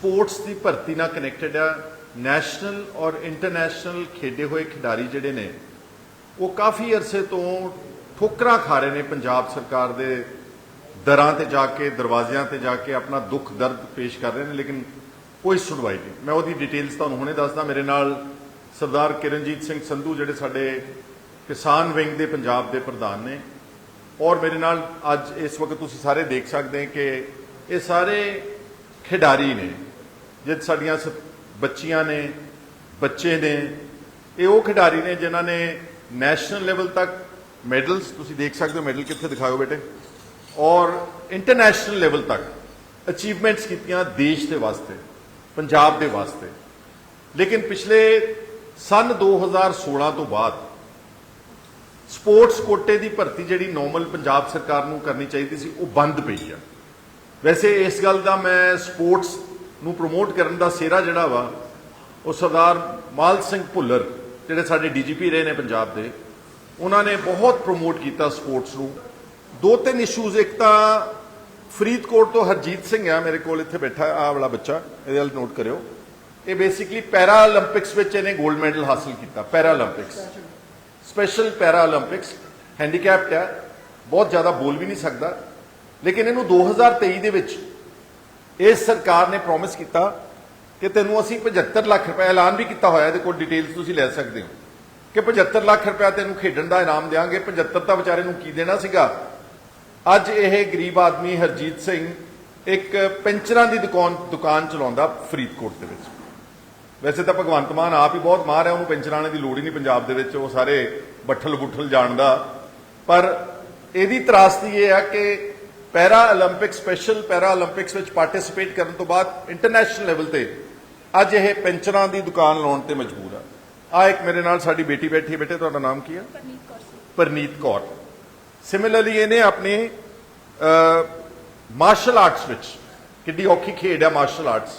Sports ਦੀ ਭਰਤੀ ਨਾਲ connected ਆ ਨੈਸ਼ਨਲ ਔਰ ਇੰਟਰਨੈਸ਼ਨਲ ਖੇਡੇ ਹੋਏ ਖਿਡਾਰੀ ਜਿਹੜੇ ਨੇ, ਉਹ ਕਾਫੀ ਅਰਸੇ ਤੋਂ ਠੋਕਰਾਂ ਖਾ ਰਹੇ ਨੇ ਪੰਜਾਬ ਸਰਕਾਰ ਦੇ ਦਰਾਂ ਤੇ ਜਾ ਕੇ, ਦਰਵਾਜ਼ਿਆਂ ਤੇ ਜਾ ਕੇ ਆਪਣਾ ਦੁੱਖ ਦਰਦ ਪੇਸ਼ ਕਰ ਰਹੇ ਨੇ, ਲੇਕਿਨ ਕੋਈ ਸੁਣਵਾਈ ਨਹੀਂ। ਮੈਂ ਉਹਦੀ ਡਿਟੇਲਸ ਤੁਹਾਨੂੰ ਹੁਣੇ ਦੱਸਦਾ। ਮੇਰੇ ਨਾਲ ਸਰਦਾਰ ਕਿਰਨਜੀਤ ਸਿੰਘ ਸੰਧੂ ਜਿਹੜੇ ਸਾਡੇ ਕਿਸਾਨ ਵਿੰਗ ਦੇ ਪੰਜਾਬ ਦੇ ਪ੍ਰਧਾਨ ਨੇ, ਔਰ ਮੇਰੇ ਨਾਲ ਅੱਜ ਇਸ ਵਕਤ ਤੁਸੀਂ ਸਾਰੇ ਦੇਖ ਸਕਦੇ ਹੋ ਕਿ ਇਹ ਸਾਰੇ ਖਿਡਾਰੀ ਨੇ ਜਿਹ ਸਾਡੀਆਂ ਸ- ਬੱਚੀਆਂ ਨੇ, ਬੱਚੇ ਨੇ, ਇਹ ਉਹ ਖਿਡਾਰੀ ਨੇ ਜਿਨ੍ਹਾਂ ਨੇ ਨੈਸ਼ਨਲ ਲੈਵਲ ਤੱਕ ਮੈਡਲਸ, ਤੁਸੀਂ ਦੇਖ ਸਕਦੇ ਹੋ ਮੈਡਲ ਕਿੱਥੇ ਦਿਖਾਓ ਬੇਟੇ, ਔਰ ਇੰਟਰਨੈਸ਼ਨਲ ਲੈਵਲ ਤੱਕ ਅਚੀਵਮੈਂਟਸ ਕੀਤੀਆਂ ਦੇਸ਼ ਦੇ ਵਾਸਤੇ, ਪੰਜਾਬ ਦੇ ਵਾਸਤੇ। ਲੇਕਿਨ ਪਿਛਲੇ ਸਨ 2016 ਤੋਂ ਬਾਅਦ ਸਪੋਰਟਸ ਕੋਟੇ ਦੀ ਭਰਤੀ ਜਿਹੜੀ ਨਾਰਮਲ ਪੰਜਾਬ ਸਰਕਾਰ ਨੂੰ ਕਰਨੀ ਚਾਹੀਦੀ ਸੀ, ਉਹ ਬੰਦ ਪਈ ਆ। ਵੈਸੇ ਇਸ ਗੱਲ ਦਾ ਮੈਂ ਸਪੋਰਟਸ ਨੂੰ ਪ੍ਰੋਮੋਟ ਕਰਨ ਦਾ ਸੇਰਾ ਜਿਹੜਾ ਵਾ, ਉਹ ਸਰਦਾਰ ਮਾਲ ਸਿੰਘ ਭੁੱਲਰ, ਜਿਹੜੇ ਸਾਡੇ ਡੀਜੀਪੀ ਰਹੇ ਨੇ ਪੰਜਾਬ ਦੇ, ਉਹਨਾਂ ਨੇ ਬਹੁਤ ਪ੍ਰੋਮੋਟ ਕੀਤਾ ਸਪੋਰਟਸ ਨੂੰ। ਦੋ ਤਿੰਨ ਇਸ਼ੂਜ਼ ਇੱਕ ਤਾਂ ਫਰੀਦਕੋਟ ਤੋਂ ਹਰਜੀਤ ਸਿੰਘ ਆ, ਮੇਰੇ ਕੋਲ ਇੱਥੇ ਬੈਠਾ ਆ ਵਾਲਾ ਬੱਚਾ, ਇਹਦੇ ਨਾਲ ਨੋਟ ਕਰਿਓ। ਇਹ ਬੇਸਿਕਲੀ ਪੈਰਾ 올림픽ਸ ਵਿੱਚ ਇਹਨੇ 골ਡ ਮੈਡਲ ਹਾਸਲ ਕੀਤਾ ਪੈਰਾ 올림픽ਸ ਸਪੈਸ਼ਲ ਪੈਰਾ 올림픽ਸ ਹੈਂਡੀਕੈਪਟ ਹੈ ਬਹੁਤ ਜ਼ਿਆਦਾ ਬੋਲ ਵੀ ਨਹੀਂ ਸਕਦਾ। ਲੇਕਿਨ ਇਹਨੂੰ 2023 ਦੇ ਵਿੱਚ ਇਸ ਸਰਕਾਰ ਨੇ ਪ੍ਰੋਮਿਸ ਕੀਤਾ ਕਿ ਤੈਨੂੰ ਅਸੀਂ 75 ਲੱਖ ਰੁਪਏ ਐਲਾਨ ਵੀ ਕੀਤਾ ਹੋਇਆ, ਇਹਦੇ ਕੋਲ ਡਿਟੇਲਸ ਤੁਸੀਂ ਲੈ ਸਕਦੇ ਹੋ। ਕਿ 75 ਲੱਖ ਰੁਪਏ ਤੈਨੂੰ ਖੇਡਣ ਦਾ ਇਨਾਮ ਦੇਵਾਂਗੇ 75 ਤਾਂ ਵਿਚਾਰੇ ਨੂੰ ਕੀ ਦੇਣਾ ਸੀਗਾ? ਅੱਜ ਇਹ ਗਰੀਬ ਆਦਮੀ ਹਰਜੀਤ ਸਿੰਘ ਇੱਕ ਪੈਂਚਰਾਂ ਦੀ ਦੁਕਾਨ ਦੁਕਾਨ ਚਲਾਉਂਦਾ ਫਰੀਦਕੋਟ ਦੇ ਵਿੱਚ। ਵੈਸੇ ਤਾਂ ਭਗਵੰਤ ਮਾਨ ਆਪ ਹੀ ਬਹੁਤ ਮਾਰ ਹੈ, ਉਹਨੂੰ ਪੈਂਚਰਾਂ ਦੀ ਲੋੜ ਹੀ ਨਹੀਂ ਪੰਜਾਬ ਦੇ ਵਿੱਚ, ਉਹ ਸਾਰੇ ਬੱਠਲ ਬੁੱਠਲ ਜਾਣਦਾ। ਪਰ ਇਹਦੀ ਤਰਾਸਦੀ ਇਹ ਆ ਕਿ ਪੈਰਾ 올림픽 ਸਪੈਸ਼ਲ ਪੈਰਾ 올림픽ਸ ਵਿੱਚ ਪਾਰਟਿਸਿਪੇਟ ਕਰਨ ਤੋਂ ਬਾਅਦ ਇੰਟਰਨੈਸ਼ਨਲ ਲੈਵਲ ਤੇ ਅੱਜ ਇਹ ਪੈਂਚਰਾਂ ਦੀ ਦੁਕਾਨ ਲਾਉਣ ਤੇ ਮਜਬੂਰ ਆ। ਆ ਇੱਕ ਮੇਰੇ ਨਾਲ ਸਾਡੀ ਬੇਟੀ ਬੈਠੀ ਹੈ। ਬੇਟੇ ਤੁਹਾਡਾ ਨਾਮ ਕੀ ਆ ਪਰਨੀਤ ਕੌਰ ਸਿਮਿਲਰਲੀ ਇਹਨੇ ਆਪਣੇ ਮਾਰਸ਼ਲ ਆਰਟਸ ਵਿੱਚ ਕਿੱਡੀ ਔਖੀ ਖੇਡ ਆ ਮਾਰਸ਼ਲ ਆਰਟਸ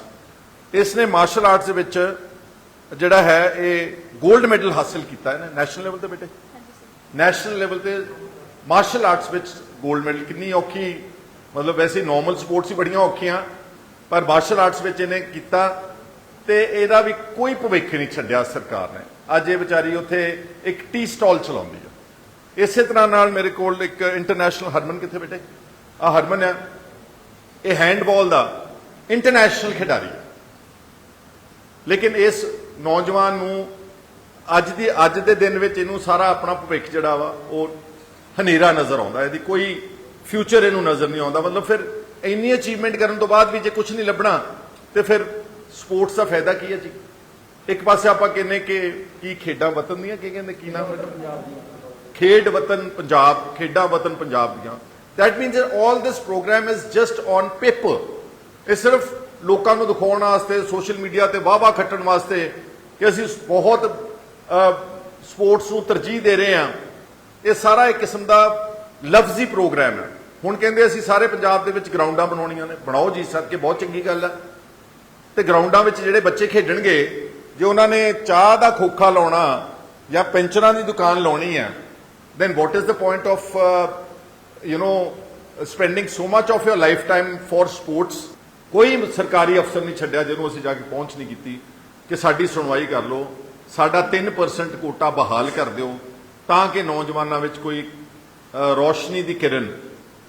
ਇਸ ਨੇ ਮਾਰਸ਼ਲ ਆਰਟਸ ਦੇ ਵਿੱਚ ਜਿਹੜਾ ਹੈ ਇਹ 골ਡ ਮੈਡਲ ਹਾਸਲ ਕੀਤਾ ਹੈ ਨੈਸ਼ਨਲ ਲੈਵਲ ਤੇ ਬੇਟੇ? ਨੈਸ਼ਨਲ ਲੈਵਲ ਤੇ ਮਾਰਸ਼ਲ ਆਰਟਸ ਵਿੱਚ 골ਡ ਮੈਡਲ ਕਿੰਨੀ ਔਖੀ, ਮਤਲਬ ਵੈਸੇ ਨਾਰਮਲ ਸਪੋਰਟਸ ਹੀ ਬੜੀਆਂ ਔਖੀਆਂ, ਪਰ ਮਾਰਸ਼ਲ ਆਰਟਸ ਵਿੱਚ ਇਹਨੇ ਕੀਤਾ ਤੇ ਇਹਦਾ ਵੀ ਕੋਈ ਭਵਿੱਖ ਨਹੀਂ ਛੱਡਿਆ ਸਰਕਾਰ ਨੇ। ਅੱਜ ਇਹ ਵਿਚਾਰੀ ਉੱਥੇ ਇੱਕ ਟੀ ਸਟਾਲ ਚਲਾਉਂਦੀ ਹੈ ਇਸੇ ਤਰ੍ਹਾਂ ਨਾਲ ਮੇਰੇ ਕੋਲ ਇੱਕ ਇੰਟਰਨੈਸ਼ਨਲ ਹਰਮਨ ਕਿੱਥੇ ਬੇਟੇ ਆ ਹਰਮਨ ਹੈ ਇਹ ਹੈਂਡਬਾਲ ਦਾ ਇੰਟਰਨੈਸ਼ਨਲ ਖਿਡਾਰੀ ਹੈ ਲੇਕਿਨ ਇਸ ਨੌਜਵਾਨ ਨੂੰ ਅੱਜ ਦੀ, ਅੱਜ ਦੇ ਦਿਨ ਵਿੱਚ ਇਹਨੂੰ ਸਾਰਾ ਆਪਣਾ ਭਵਿੱਖ ਜਿਹੜਾ ਵਾ, ਉਹ ਹਨੇਰਾ ਨਜ਼ਰ ਆਉਂਦਾ ਇਹਦੀ ਕੋਈ ਫਿਊਚਰ ਇਹਨੂੰ ਨਜ਼ਰ ਨਹੀਂ ਆਉਂਦਾ। ਮਤਲਬ ਫਿਰ ਇੰਨੀ ਅਚੀਵਮੈਂਟ ਕਰਨ ਤੋਂ ਬਾਅਦ ਵੀ ਜੇ ਕੁਝ ਨਹੀਂ ਲੱਭਣਾ, ਤੇ ਫਿਰ ਸਪੋਰਟਸ ਦਾ ਫਾਇਦਾ ਕੀ ਹੈ ਜੀ? ਇੱਕ ਪਾਸੇ ਆਪਾਂ ਕਹਿੰਨੇ ਕਿ ਕੀ ਖੇਡਾਂ ਵਤਨ ਦੀਆਂ, ਕੀ ਕਹਿੰਦੇ, ਕੀ ਨਾਮ ਹੈ? ਖੇਡ ਵਤਨ ਪੰਜਾਬ, ਖੇਡਾਂ ਵਤਨ ਪੰਜਾਬ ਦੀਆਂ। That means that all this program is just on paper ਇਹ ਸਿਰਫ ਲੋਕਾਂ ਨੂੰ ਦਿਖਾਉਣ ਵਾਸਤੇ ਸੋਸ਼ਲ ਮੀਡੀਆ ਤੇ ਵਾਹ-ਵਾਹ ਖੱਟਣ ਵਾਸਤੇ ਕਿ ਅਸੀਂ ਬਹੁਤ ਸਪੋਰਟਸ ਨੂੰ ਤਰਜੀਹ ਦੇ ਰਹੇ ਹਾਂ। ਇਹ ਸਾਰਾ ਇੱਕ ਕਿਸਮ ਦਾ ਲਫ਼ਜ਼ੀ ਪ੍ਰੋਗਰਾਮ ਹੈ। ਹੁਣ ਕਹਿੰਦੇ ਅਸੀਂ ਸਾਰੇ ਪੰਜਾਬ ਦੇ ਵਿੱਚ ਗਰਾਊਂਡਾਂ ਬਣਾਉਣੀਆਂ ਨੇ। ਬਣਾਓ ਜੀ ਸਰ ਬਹੁਤ ਚੰਗੀ ਗੱਲ ਹੈ। ਤੇ ਗਰਾਊਂਡਾਂ ਵਿੱਚ ਜਿਹੜੇ ਬੱਚੇ ਖੇਡਣਗੇ ਜੇ ਉਹਨਾਂ ਨੇ ਚਾਹ ਦਾ ਖੋਖਾ ਲਾਉਣਾ ਜਾਂ ਪੈਂਚਰਾਂ ਦੀ ਦੁਕਾਨ ਲਾਉਣੀ ਹੈ then what is the point of uh, you know spending so much of your lifetime for sports? ਕੋਈ ਸਰਕਾਰੀ ਅਫਸਰ ਨਹੀਂ ਛੱਡਿਆ ਜਿਹਨੂੰ ਅਸੀਂ ਜਾ ਕੇ ਪਹੁੰਚ ਨਹੀਂ ਕੀਤੀ ਕਿ ਸਾਡੀ ਸੁਣਵਾਈ ਕਰ ਲਓ ਸਾਡਾ 3% ਕੋਟਾ ਬਹਾਲ ਕਰ ਦਿਓ। ਤਾਂ ਕਿ ਨੌਜਵਾਨਾਂ ਵਿੱਚ ਕੋਈ ਰੋਸ਼ਨੀ ਦੀ ਕਿਰਨ,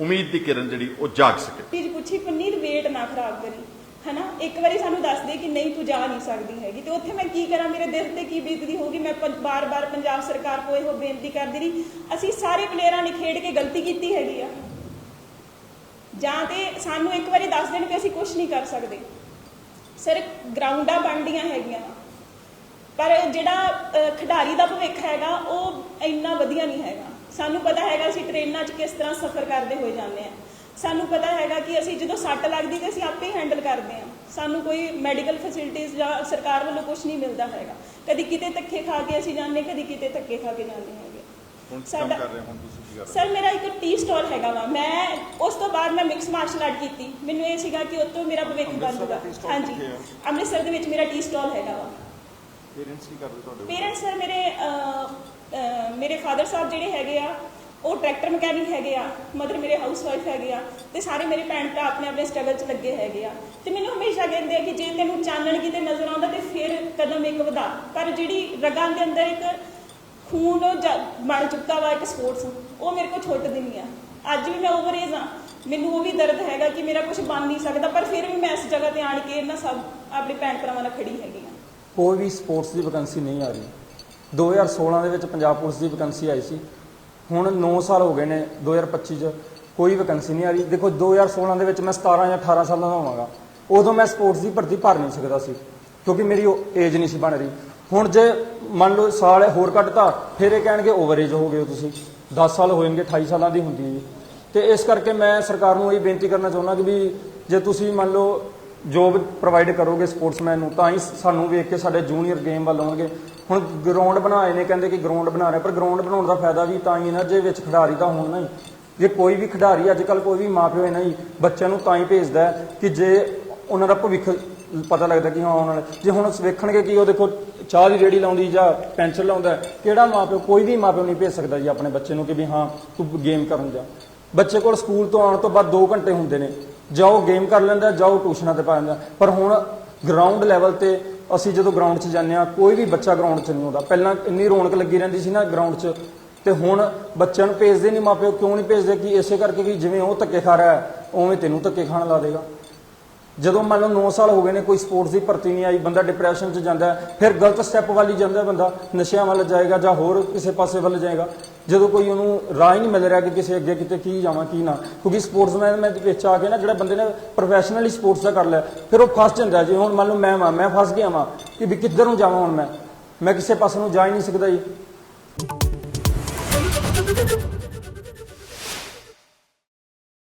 ਉਮੀਦ ਦੀ ਕਿਰਨ ਜਿਹੜੀ, ਉਹ ਜਾਗ ਸਕੇ। ਚੀਜ਼ ਪੁੱਛੀ ਪਨੀਰ ਵੇਟ ਨਾ ਖਰਾਬ ਕਰੀ। ਹਨਾ? ਇੱਕ ਵਾਰੀ ਸਾਨੂੰ ਦੱਸ ਦੇ ਕਿ ਨਹੀਂ, ਤੂੰ ਜਾ ਨਹੀਂ ਸਕਦੀ ਹੈਗੀ। ਤੇ ਉੱਥੇ ਮੈਂ ਕੀ ਕਰਾਂ? ਮੇਰੇ ਦਿਲ ਤੇ ਕੀ ਬੀਤਦੀ ਹੋਗੀ ਮੈਂ ਬਾਰ-ਬਾਰ ਪੰਜਾਬ ਸਰਕਾਰ ਕੋਲ ਇਹੋ ਬੇਨਤੀ ਕਰਦੀ ਰਹੀ। ਅਸੀਂ ਸਾਰੇ ਪਲੇਅਰਾਂ ਨੇ ਖੇਡ ਕੇ ਗਲਤੀ ਕੀਤੀ ਹੈਗੀ ਆ। ਜਾਂ ਤੇ ਸਾਨੂੰ ਇੱਕ ਵਾਰੀ ਦੱਸ ਦੇਣ ਕਿ ਅਸੀਂ ਕੁਝ ਨਹੀਂ ਕਰ ਸਕਦੇ। ਸਰ ਗਰਾਊਂਡਾਂ ਬਣਦੀਆਂ ਹੈਗੀਆਂ। ਪਰ ਜਿਹੜਾ ਖਿਡਾਰੀ ਦਾ ਭਵਿੱਖ ਹੈਗਾ ਉਹ ਇੰਨਾ ਵਧੀਆ ਨਹੀਂ ਹੈਗਾ। ਸਾਨੂੰ ਪਤਾ ਹੈਗਾ ਅਸੀਂ ਟ੍ਰੇਨਾਂ 'ਚ ਕਿਸ ਤਰ੍ਹਾਂ ਸਫ਼ਰ ਕਰਦੇ ਹੋਏ ਜਾਂਦੇ ਆ ਸਾਨੂੰ ਪਤਾ ਹੈਗਾ ਕਿ ਅਸੀਂ ਜਦੋਂ ਸੱਟ ਲੱਗਦੀ ਤੇ ਅਸੀਂ ਆਪੇ ਹੈਂਡਲ ਕਰਦੇ ਆ ਸਾਨੂੰ ਕੋਈ ਮੈਡੀਕਲ ਫੈਸਿਲਿਟੀਆਂ ਜਾਂ ਸਰਕਾਰ ਵੱਲੋਂ ਕੁਝ ਨਹੀਂ ਮਿਲਦਾ ਹੈਗਾ। ਕਦੀ ਕਿਤੇ ਧੱਕੇ ਖਾ ਕੇ ਅਸੀਂ ਜਾਂਦੇ ਕਦੀ ਕਿਤੇ ਧੱਕੇ ਖਾ ਕੇ ਜਾਂਦੇ ਹੈਗੇ। ਹੁਣ ਕੀ ਕੰਮ ਸਾਡਾ- ਕਰ ਰਹੇ ਹੋ? ਹੁਣ ਤੁਸੀਂ ਕੀ ਕਰ ਰਹੇ ਸਰ ਮੇਰਾ ਇੱਕ ਟੀ ਸਟਾਲ ਹੈਗਾ ਵਾ। ਮੈਂ ਉਸ ਤੋਂ ਬਾਅਦ ਮੈਂ ਮਿਕਸ ਮਾਰਸ਼ਲ ਆਰਟ ਕੀਤੀ। ਮੈਨੂੰ ਇਹ ਸੀਗਾ ਕਿ ਉਸ ਤੋਂ ਮੇਰਾ ਭਵਿੱਖ ਬਣ ਜੂਗਾ ਹਾਂਜੀ? ਅੰਮ੍ਰਿਤਸਰ ਦੇ ਵਿੱਚ ਮੇਰਾ ਟੀ ਸਟਾਲ ਹੈਗਾ ਵਾ। ਪੇਰੈਂਟਸ ਕੀ ਕਰਦੇ ਤੁਹਾਡੇ ਪੇਰੈਂਟਸ ਸਰ ਮੇਰੇ ਅਹ, ਅਹ, ਮੇਰੇ ਫਾਦਰ ਸਾਹਿਬ ਜਿਹੜੇ ਹੈਗੇ ਆ ਉਹ ਟਰੈਕਟਰ ਮਕੈਨਿਕ ਹੈਗੇ ਆ ਮਦਰ ਮੇਰੇ ਹਾਊਸ ਵਾਈਫ ਹੈਗੇ ਆ ਤੇ ਸਾਰੇ ਮੇਰੇ ਭੈਣ ਭਰਾ ਆਪਣੇ ਆਪਣੇ ਸਟਰਗਲ 'ਚ ਲੱਗੇ ਹੈਗੇ ਆ। ਤੇ ਮੈਨੂੰ ਹਮੇਸ਼ਾ ਕਹਿੰਦੇ ਆ ਕਿ ਜੇ ਤੈਨੂੰ ਚਾਨਣ ਕਿਤੇ ਨਜ਼ਰ ਆਉਂਦਾ ਤੇ ਫਿਰ ਕਦਮ ਇੱਕ ਵਧਾ। ਪਰ ਜਿਹੜੀ ਰਗਾਂ ਦੇ ਅੰਦਰ ਇੱਕ ਖੂਨ ਜ- ਬਣ ਚੁੱਕਾ ਵਾ ਇੱਕ ਸਪੋਰਟਸ ਉਹ ਮੇਰੇ ਕੋਲ ਛੁੱਟਦੀ ਨਹੀਂ ਆ। ਅੱਜ ਵੀ ਮੈਂ ਓਵਰ ਏਜ ਆ। ਮੈਨੂੰ ਉਹ ਵੀ ਦਰਦ ਹੈਗਾ ਕਿ ਮੇਰਾ ਕੁਝ ਬਣ ਨਹੀਂ ਸਕਦਾ ਪਰ ਫਿਰ ਵੀ ਮੈਂ ਇਸ ਜਗ੍ਹਾ ਤੇ ਆਣ ਕੇ ਇਹਨਾਂ ਸਭ ਆਪਣੇ ਭੈਣ ਭਰਾਵਾਂ ਨਾਲ ਖੜੀ ਹੈਗੀ ਆ। ਕੋਈ ਵੀ ਸਪੋਰਟਸ ਦੀ ਵੈਕੈਂਸੀ ਨਹੀਂ ਆ ਰਹੀ। 2016 ਦੇ ਵਿੱਚ ਪੰਜਾਬ ਪੁਲਿਸ ਦੀ ਵੈਕੈਂਸੀ ਆਈ ਸੀ। ਹੁਣ 9 ਸਾਲ ਹੋ ਗਏ ਨੇ 2025 ਚ ਕੋਈ ਵੈਕੈਂਸੀ ਨਹੀਂ ਆ ਰਹੀ। ਦੇਖੋ 2016 ਦੇ ਵਿੱਚ ਮੈਂ 17 ਜਾਂ 18 ਸਾਲਾਂ ਦਾ ਹੋਵਾਂਗਾ। ਉਦੋਂ ਮੈਂ ਸਪੋਰਟਸ ਦੀ ਭਰਤੀ ਭਰ ਨਹੀਂ ਸਕਦਾ ਸੀ, ਕਿਉਂਕਿ ਮੇਰੀ ਉਹ ਏਜ ਨਹੀਂ ਸੀ ਬਣ ਰਹੀ। ਹੁਣ ਜੇ ਮੰਨ ਲਓ ਸਾਲ ਹੋਰ ਕੱਢਤਾ, ਫਿਰ ਇਹ ਕਹਿਣਗੇ ਓਵਰ ਏਜ ਹੋ ਗਏ ਹੋ ਤੁਸੀਂ। 10 ਸਾਲ ਹੋ ਜਾਣਗੇ 28 ਸਾਲਾਂ ਦੀ ਹੁੰਦੀ ਹੈ ਜੀ। ਤੇ ਇਸ ਕਰਕੇ ਮੈਂ ਸਰਕਾਰ ਨੂੰ ਇਹ ਬੇਨਤੀ ਕਰਨਾ ਚਾਹੁੰਦਾ ਕਿ ਵੀ ਜੇ ਤੁਸੀਂ ਮੰਨ ਲਓ ਜੋਬ ਪ੍ਰੋਵਾਈਡ ਕਰੋਗੇ ਸਪੋਰਟਸਮੈਨ ਨੂੰ ਤਾਂ ਹੀ ਸਾਨੂੰ ਵੇਖ ਕੇ ਸਾਡੇ ਜੂਨੀਅਰ ਗੇਮ ਵੱਲ ਆਉਣਗੇ। ਹੁਣ ਗਰਾਊਂਡ ਬਣਾਏ ਨੇ ਕਹਿੰਦੇ ਕਿ ਗਰਾਊਂਡ ਬਣਾ ਰਹੇ ਪਰ ਗਰਾਊਂਡ ਬਣਾਉਣ ਦਾ ਫਾਇਦਾ ਵੀ ਤਾਂ ਹੀ ਨਾ ਜੇ ਵਿੱਚ ਖਿਡਾਰੀ ਤਾਂ ਹੋਣ ਨਾ ਹੀ ਜੇ ਕੋਈ ਵੀ ਖਿਡਾਰੀ ਅੱਜ ਕੱਲ ਕੋਈ ਵੀ ਮਾਪਿਓ ਹੈ ਨਾ ਹੀ ਬੱਚਿਆਂ ਨੂੰ ਤਾਂ ਹੀ ਭੇਜਦਾ ਕਿ ਜੇ ਉਹਨਾਂ ਦਾ ਭਵਿੱਖ ਪਤਾ ਲੱਗਦਾ ਕਿ ਹਾਂ ਆਉਣ ਵਾਲੇ ਜੇ ਹੁਣ ਵੇਖਣਗੇ ਕਿ ਉਹ ਦੇਖੋ ਚਾਹ ਦੀ ਰੇੜੀ ਲਾਉਂਦੀ ਜਾਂ ਪੈਨਸਲ ਲਾਉਂਦਾ ਹੈ, ਕਿਹੜਾ ਮਾਪਿਓ ਕੋਈ ਵੀ ਮਾਪਿਓ ਨਹੀਂ ਭੇਜ ਸਕਦਾ ਜੀ ਆਪਣੇ ਬੱਚੇ ਨੂੰ ਕਿ ਵੀ ਹਾਂ ਤੂੰ ਗੇਮ ਕਰਨ ਜਾ। ਬੱਚੇ ਕੋਲ ਸਕੂਲ ਤੋਂ ਆਉਣ ਤੋਂ ਬਾਅਦ 2 ਘੰਟੇ ਹੁੰਦੇ ਨੇ। ਜਾਓ ਗੇਮ ਕਰ ਲੈਂਦਾ, ਜਾਓ ਟਿਊਸ਼ਨਾਂ ਤੇ ਪਾ ਲੈਂਦਾ। ਪਰ ਹੁਣ ਗਰਾਊਂਡ ਲੈਵਲ ਤੇ ਅਸੀਂ ਜਦੋਂ ਗਰਾਊਂਡ 'ਚ ਜਾਂਦੇ ਆ ਕੋਈ ਵੀ ਬੱਚਾ ਗਰਾਊਂਡ 'ਚ ਨਹੀਂ ਆਉਂਦਾ। ਪਹਿਲਾਂ ਇੰਨੀ ਰੌਣਕ ਲੱਗੀ ਰਹਿੰਦੀ ਸੀ ਨਾ ਗਰਾਊਂਡ 'ਚ। ਤੇ ਹੁਣ ਬੱਚਿਆਂ ਨੂੰ ਭੇਜਦੇ ਨਹੀਂ ਮਾਪਿਓ ਕਿਉਂ ਨਹੀਂ ਭੇਜਦੇ? ਕਿ ਇਸੇ ਕਰਕੇ ਕਿ ਜਿਵੇਂ ਉਹ ਧੱਕੇ ਖਾ ਰਿਹਾ, ਉਵੇਂ ਤੈਨੂੰ ਧੱਕੇ ਖਾਣ ਲਾ ਦੇਗਾ। ਜਦੋਂ ਮੰਨ ਲਓ 9 ਸਾਲ ਹੋ ਗਏ ਨੇ, ਕੋਈ ਸਪੋਰਟਸ ਦੀ ਭਰਤੀ ਨਹੀਂ ਆਈ, ਬੰਦਾ ਡਿਪਰੈਸ਼ਨ 'ਚ ਜਾਂਦਾ, ਫਿਰ ਗਲਤ ਸਟੈਪ ਵੱਲ ਹੀ ਜਾਂਦਾ ਬੰਦਾ। ਨਸ਼ਿਆਂ ਵੱਲ ਜਾਏਗਾ ਜਾਂ ਹੋਰ ਕਿਸੇ ਪਾਸੇ ਵੱਲ ਜਾਏਗਾ। ਜਦੋਂ ਕੋਈ ਉਹਨੂੰ ਰਾਹ ਹੀ ਨਹੀਂ ਮਿਲ ਰਿਹਾ ਕਿ ਕਿਸੇ ਅੱਗੇ ਕਿਤੇ ਕੀ ਜਾਵਾਂ, ਕੀ ਨਾ। ਕਿਉਂਕਿ ਸਪੋਰਟਸਮੈਨ ਮੈਂ ਵਿੱਚ ਆ ਕੇ ਨਾ ਜਿਹੜਾ ਬੰਦੇ ਨੇ ਪ੍ਰੋਫੈਸ਼ਨਲੀ ਸਪੋਰਟਸ ਦਾ ਕਰ ਲਿਆ, ਫਿਰ ਉਹ ਫਸ ਜਾਂਦਾ ਜੀ। ਹੁਣ ਮੰਨ ਲਓ ਮੈਂ ਵਾਂ, ਮੈਂ ਫਸ ਗਿਆ ਵਾਂ ਕਿ ਵੀ ਕਿੱਧਰ ਨੂੰ ਜਾਵਾਂ ਹੁਣ ਮੈਂ? ਮੈਂ ਕਿਸੇ ਪਾਸੇ ਨੂੰ ਜਾ ਹੀ ਨਹੀਂ ਸਕਦਾ ਜੀ।